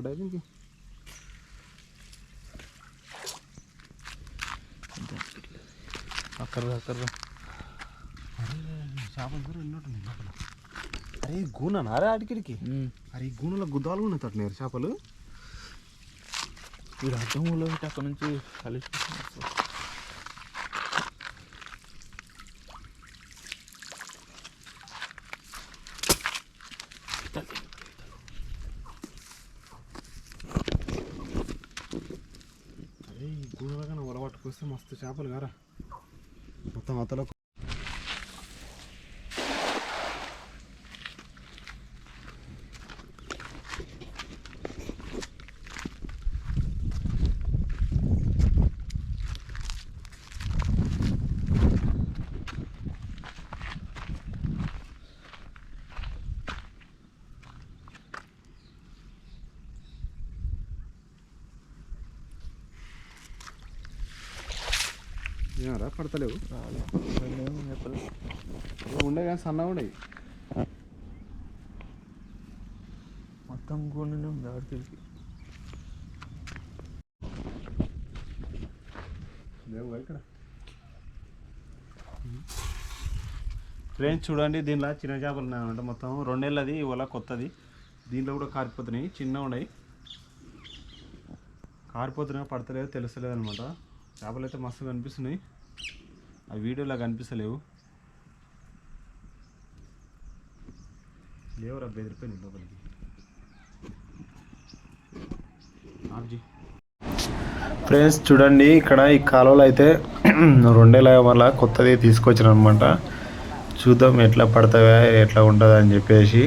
పడ్డాయి నీకు అంతే. అనిపించలేదు. అక్కడ అక్కడ చేపలు కూడా ఉన్నట్టు లోపల. అరే గూన అరే అడిగిడికి అరే ఈ గూనెలో గుద్దాలు ఉన్నాయి తట్టినారు చేపలు. వీడు అడ్డంలో పెట్టి అక్కడ నుంచి కలిసి అరే ఈ గూనెలుగా వల మస్తు చేపలు కారా. మొత్తం అతలో ఏమరా పడతలేవు. ఉండే కానీ సన్నగా ఉండేవి మొత్తం గుండెనే ఉంది ఆడికి లేవు ఇక్కడ? ఫ్రెండ్స్ చూడండి దీనిలో చిన్న చేపలు ఉన్నాయన్నమాట మొత్తం. రెండేళ్ళది ఇవాళ కొత్తది. దీంట్లో కూడా కారిపోతున్నాయి చిన్న ఉన్నాయి. కారిపోతున్నాయి పడతలేదు తెలుస్తలేదు అనమాట చేపలు అయితే మస్తు కనిపిస్తున్నాయి. ఆ వీడియోలో కనిపిస్తలేవు లేవురా బెదిరిపోయింది లోపలికి. ఫ్రెండ్స్ చూడండి ఇక్కడ ఈ కాలువలో అయితే రెండేళ్ళ వల్ల కొత్తది తీసుకొచ్చిన అనమాట చూద్దాం ఎట్లా పడతావా ఎట్లా ఉంటుంది అని చెప్పేసి.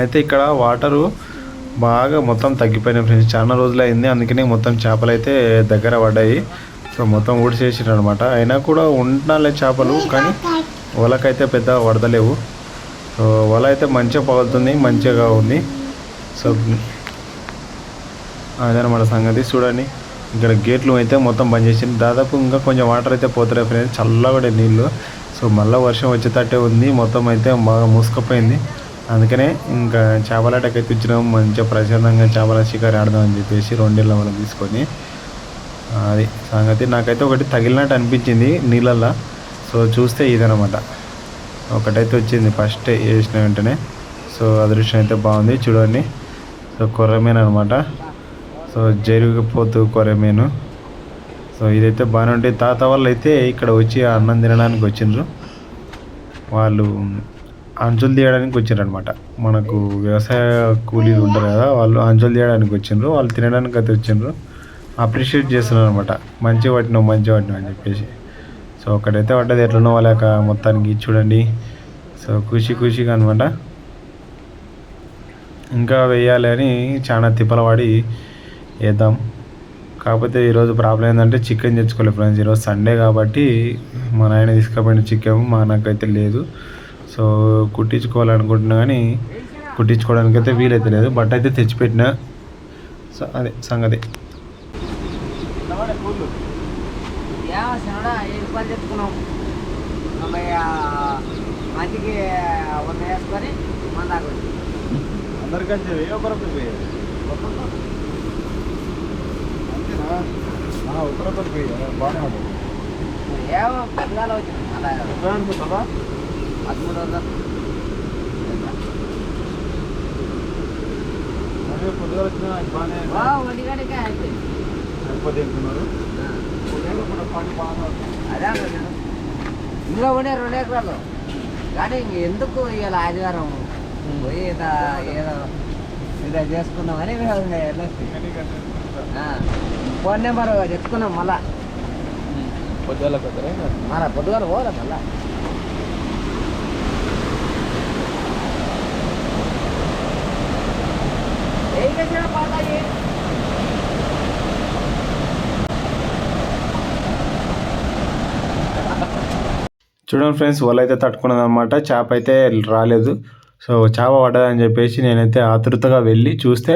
అయితే ఇక్కడ వాటరు బాగా మొత్తం తగ్గిపోయినాయి ఫ్రెండ్స్. చాలా రోజులు అయింది అందుకనే మొత్తం చేపలు అయితే దగ్గర పడ్డాయి. సో మొత్తం ఊడిసేసారు అనమాట అయినా కూడా ఉంటున్నాలే చేపలు కానీ వలకైతే పెద్ద వడదలేవు సో వల అయితే మంచిగా పగులుతుంది మంచిగా ఉంది. సో అదనమాట సంగతి. చూడండి ఇక్కడ గేట్లు అయితే మొత్తం బంద్ చేసింది. దాదాపు ఇంకా కొంచెం వాటర్ అయితే పోతున్నాయి ఫ్రెండ్స్. చల్లగా నీళ్ళు. సో మళ్ళీ వర్షం వచ్చేటట్టే ఉంది. మొత్తం అయితే బాగా మూసుకుపోయింది. అందుకనే ఇంకా చేపలాటకైతే అయితే వచ్చినాం. మంచిగా ప్రశాంతంగా చేపల షికారి ఆడదాం అని చెప్పేసి రెండేళ్ళ మనం తీసుకొని అది సంగతి. నాకైతే ఒకటి తగిలినట్టు అనిపించింది నీళ్ళల్లో. సో చూస్తే ఇదనమాట ఒకటైతే వచ్చింది ఫస్ట్ వేసిన వెంటనే. సో అదృష్టం అయితే బాగుంది చూడండి. సో కొర్రమీన అనమాట సో జరిగిపోతూ కొరమీను సో ఇదైతే బాగానే ఉంటుంది తాత వాళ్ళు అయితే ఇక్కడ వచ్చి అన్నం తినడానికి వచ్చిండ్రు. వాళ్ళు అంచులు తీయడానికి వచ్చిండ్రు అనమాట మనకు వ్యవసాయ కూలీలు ఉంటారు కదా వాళ్ళు అంచులు తీయడానికి వచ్చిండ్రు. వాళ్ళు తినడానికి అయితే వచ్చిండ్రు. అప్రిషియేట్ చేస్తున్నారు అనమాట మంచిగా పట్టినావు మంచిగా పట్టినావు అని చెప్పేసి. సో ఒకటైతే పడ్డది ఎట్లనో వాళ్ళక మొత్తానికి చూడండి. సో ఖుషి ఖుషిగా అనమాట ఇంకా వేయాలి అని చాలా తిప్పలవాడి వేద్దాం కాకపోతే ఈరోజు ప్రాబ్లం ఏంటంటే చికెన్ తెచ్చుకోలేదు ఫ్రెండ్స్. ఈరోజు సండే కాబట్టి మా నాయన తీసుకుపోయిన చికెన్ మా నాకైతే లేదు. సో కుట్టించుకోవాలనుకుంటున్నా కానీ కుట్టించుకోవడానికి అయితే వీలైతే లేదు. బట్ అయితే తెచ్చిపెట్టిన. సో అదే సంగతి. ఏమో శనడా ఏడు రూపాయలు తెచ్చుకున్నాం మరి మంచికి వంద వేసుకొని మన దాకా. అందరికంటే ఒకరొకరు ఒకరొకరు బాగానే ఉంటుంది ఏమో పెద్దగాల వచ్చింది. అలా. అనుకుంటుందా పదమూడు వందలు. పొద్దుగా వచ్చిన బాగానే గంటకే అయిపోయింది. అదే. ఇందులో ఉండే రెండు ఎకరాలు. కానీ ఇంక ఎందుకు ఇవాళ ఆదివారం? పోయి ఏదో ఇదో చేసుకుందామని వెళ్ళొచ్చి ఫోన్ నెంబర్ తెచ్చుకున్నాం మళ్ళా. పెద్దరా మన పొద్దుగాల పోలే మళ్ళా? ఏం చేసినా పోతాయి చూడండి ఫ్రెండ్స్ వల అయితే తట్టుకున్నది అనమాట చేప అయితే రాలేదు. సో చేప పడ్డదని చెప్పేసి నేనైతే ఆతృతగా వెళ్ళి చూస్తే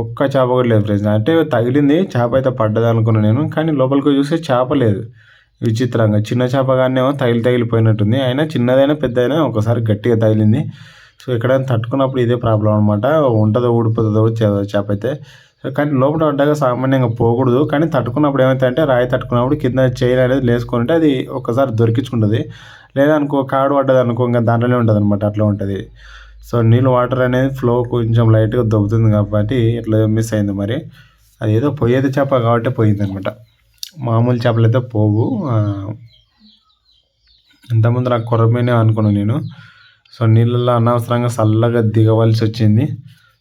ఒక్క చేప కూడా లేదు ఫ్రెండ్స్. అంటే తగిలింది చేప అయితే పడ్డది అనుకున్నాను నేను. కానీ లోపలికి చూస్తే చేప లేదు. విచిత్రంగా. చిన్న చేప కానీ తగిలి తగిలిపోయినట్టుంది. అయినా చిన్నదైనా పెద్దదైనా ఒకసారి గట్టిగా తగిలింది. సో ఎక్కడైనా తట్టుకున్నప్పుడు ఇదే ప్రాబ్లం అనమాట ఉంటుందో ఊడిపోతుందో చేప అయితే. కానీ లోపల పడ్డాక సామాన్యంగా పోకూడదు. కానీ తట్టుకున్నప్పుడు ఏమవుతుందంటే రాయి తట్టుకున్నప్పుడు కింద చైన్ అనేది లేసుకుంటే అది ఒకసారి దొరికించుకుంటుంది. లేదా అనుకో కాడు పడ్డది అనుకో ఇంకా దాంట్లోనే ఉంటుంది అనమాట అట్లా ఉంటుంది. సో నీళ్ళు వాటర్ అనేది ఫ్లో కొంచెం లైట్గా దొబ్బుతుంది కాబట్టి ఇట్లా మిస్ అయింది మరి. అది ఏదో పోయేది చేప కాబట్టి పోయింది అనమాట మామూలు చేపలు అయితే పోవు. ఇంతకుముందు నాకు కొరమేనే అనుకున్నాను నేను. సో నీళ్ళల్లో అనవసరంగా చల్లగా దిగవలసి వచ్చింది.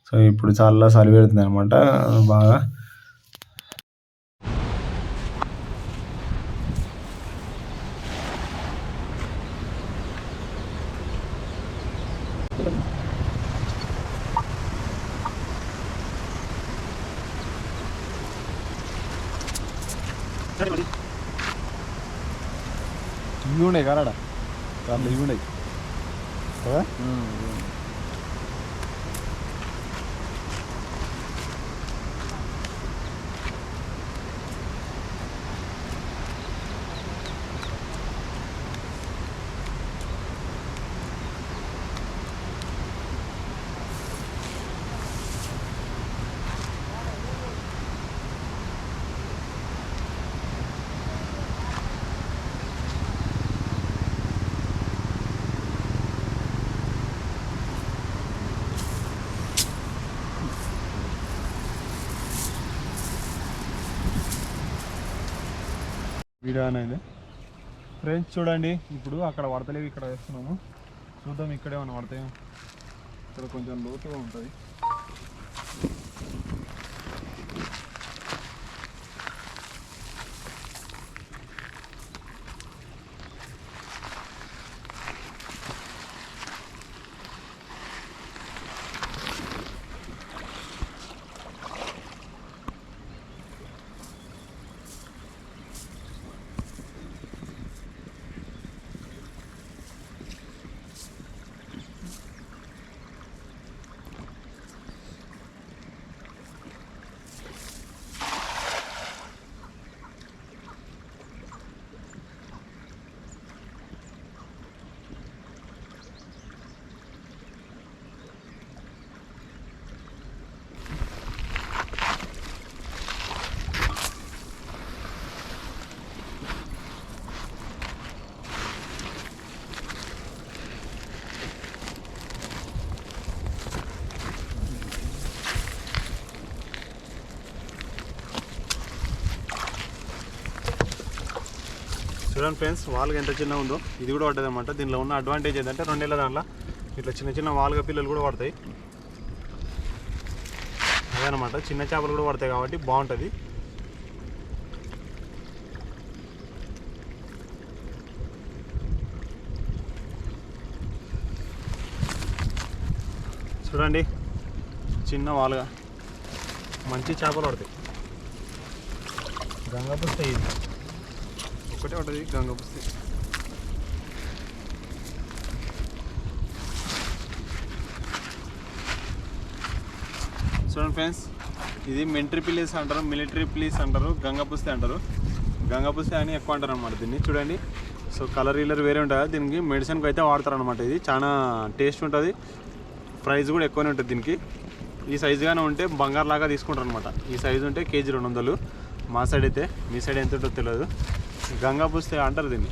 సో ఇప్పుడు చాలా చలి పెడుతుంది అనమాట బాగా ఇవి ఉన్నాయి కారాడ దాంట్లో ఇవి ఉన్నాయి కదా వీడియో అనేది ఫ్రెండ్స్ చూడండి. ఇప్పుడు అక్కడ పడతలేవి ఇక్కడ వేస్తున్నాము. చూద్దాం ఇక్కడే ఏమైనా పడతాయి ఇక్కడ కొంచెం లోతుగా ఉంటుంది. చూడండి ఫ్రెండ్స్ వాల్గా ఎంత చిన్న ఉందో. ఇది కూడా పడ్డది అనమాట దీనిలో ఉన్న అడ్వాంటేజ్ ఏంటంటే రెండేళ్ళ దాంట్లో ఇట్లా చిన్న చిన్న వాలుగా పిల్లలు కూడా పడతాయి. అదనమాట చిన్న చేపలు కూడా పడతాయి కాబట్టి బాగుంటుంది. చూడండి చిన్న వాలుగా మంచి చేపలు పడతాయి. గంగా పుస్తాయి ఇది. ఒకటే ఉంటుంది గంగ పుస్తే చూడండి ఫ్రెండ్స్ ఇది మిలిటరీ ప్లేస్ అంటారు మిలిటరీ ప్లేస్ అంటారు గంగ అంటారు. గంగ అని ఎక్కువ అంటారు అనమాట దీన్ని చూడండి. సో కలర్ ఇల్లర్ వేరే ఉంటుంది దీనికి మెడిసిన్కి అయితే వాడతారు అనమాట ఇది. చాలా టేస్ట్ ఉంటుంది ప్రైస్ కూడా ఎక్కువనే ఉంటుంది దీనికి. ఈ సైజుగానే ఉంటే బంగారు లాగా తీసుకుంటారు అనమాట ఈ సైజు ఉంటే కేజీ రెండు వందలు. మా సైడ్ అయితే మీ సైడ్ ఎంత ఉంటుందో తెలియదు. గంగా పుస్తే అంటారు దీన్ని.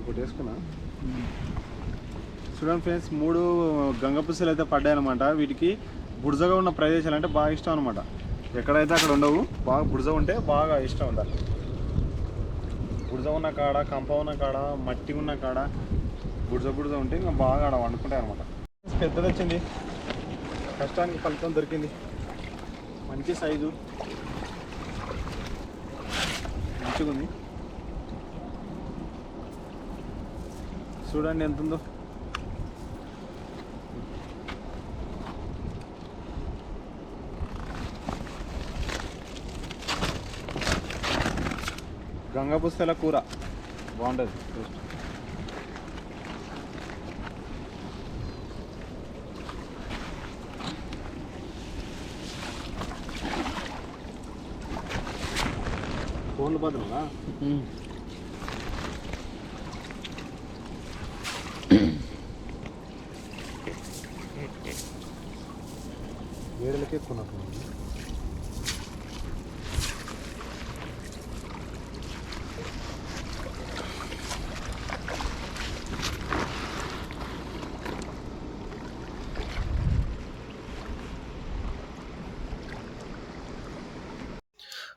ఒకటి వేసుకున్నా. చూడండి ఫ్రెండ్స్ మూడు గంగ పుస్తలు అయితే పడ్డాయన్నమాట. వీటికి బుడజగా ఉన్న ప్రదేశాలు అంటే బాగా ఇష్టం అనమాట ఎక్కడైతే అక్కడ ఉండవు బాగా బుడజ ఉంటే బాగా ఇష్టం ఉండాలి బుడజ ఉన్న కాడ కంప ఉన్న కాడ మట్టి ఉన్న కాడ బుడజ బుడజ ఉంటే ఇంకా బాగా ఆడ వండుకుంటాయి అనమాట పెద్దది వచ్చింది. కష్టానికి ఫలితం దొరికింది. మంచి సైజు. మంచిగా ఉంది చూడండి ఎంత ఉందో. గంగపుస్తల కూర. బాగుంటుంది టేస్ట్. ఫోన్లు బదులుగా వేడలకి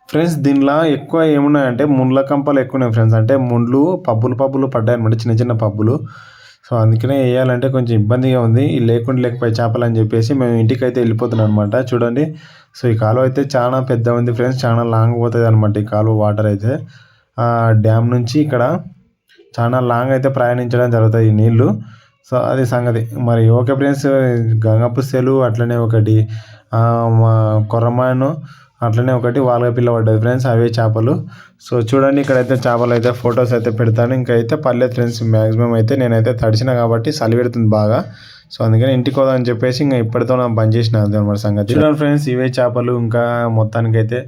ఫ్రెండ్స్ దీనిలో ఎక్కువ ఏమున్నాయంటే ముండ్ల కంపలు ఎక్కువ ఉన్నాయి ఫ్రెండ్స్ అంటే ముండ్లు పబ్బులు పబ్బులు పడ్డాయి అనమాట చిన్న చిన్న పబ్బులు. సో అందుకనే వేయాలంటే కొంచెం ఇబ్బందిగా ఉంది. లేకుండా లేకపోయి చేపలు అని చెప్పేసి మేము ఇంటికి అయితే వెళ్ళిపోతున్నాం అనమాట చూడండి. సో ఈ కాలువ అయితే చాలా పెద్ద ఉంది ఫ్రెండ్స్. చాలా లాంగ్ పోతుంది అనమాట ఈ కాలువ వాటర్ అయితే. ఆ డ్యామ్ నుంచి ఇక్కడ చాలా లాంగ్ అయితే ప్రయాణించడం జరుగుతుంది ఈ నీళ్ళు. సో అది సంగతి. మరి ఓకే ఫ్రెండ్స్ గంగపుస్తెలు అట్లనే ఒకటి మా కొర్రమాను అట్లనే ఒకటి వాల్గ పిల్ల పడ్డది ఫ్రెండ్స్ అవే చేపలు. సో చూడండి ఇక్కడైతే చేపలు అయితే ఫొటోస్ అయితే పెడతాను. ఇంకా అయితే పర్లేదు ఫ్రెండ్స్ మ్యాక్సిమం అయితే నేనైతే తడిచిన కాబట్టి చలి పెడుతుంది బాగా. సో అందుకని ఇంటికి పోదామని చెప్పేసి ఇంకా ఇప్పటితో నా బంద్ చేసిన అనమాట సంగతి. చూడండి ఫ్రెండ్స్ ఇవే చేపలు ఇంకా మొత్తానికైతే.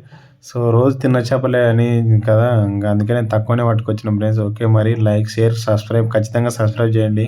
సో రోజు తిన్న చేపలే అని కదా ఇంకా అందుకనే తక్కువనే పట్టుకొచ్చిన ఫ్రెండ్స్ ఓకే మరి లైక్ షేర్ సబ్స్క్రైబ్ ఖచ్చితంగా సబ్స్క్రైబ్ చేయండి.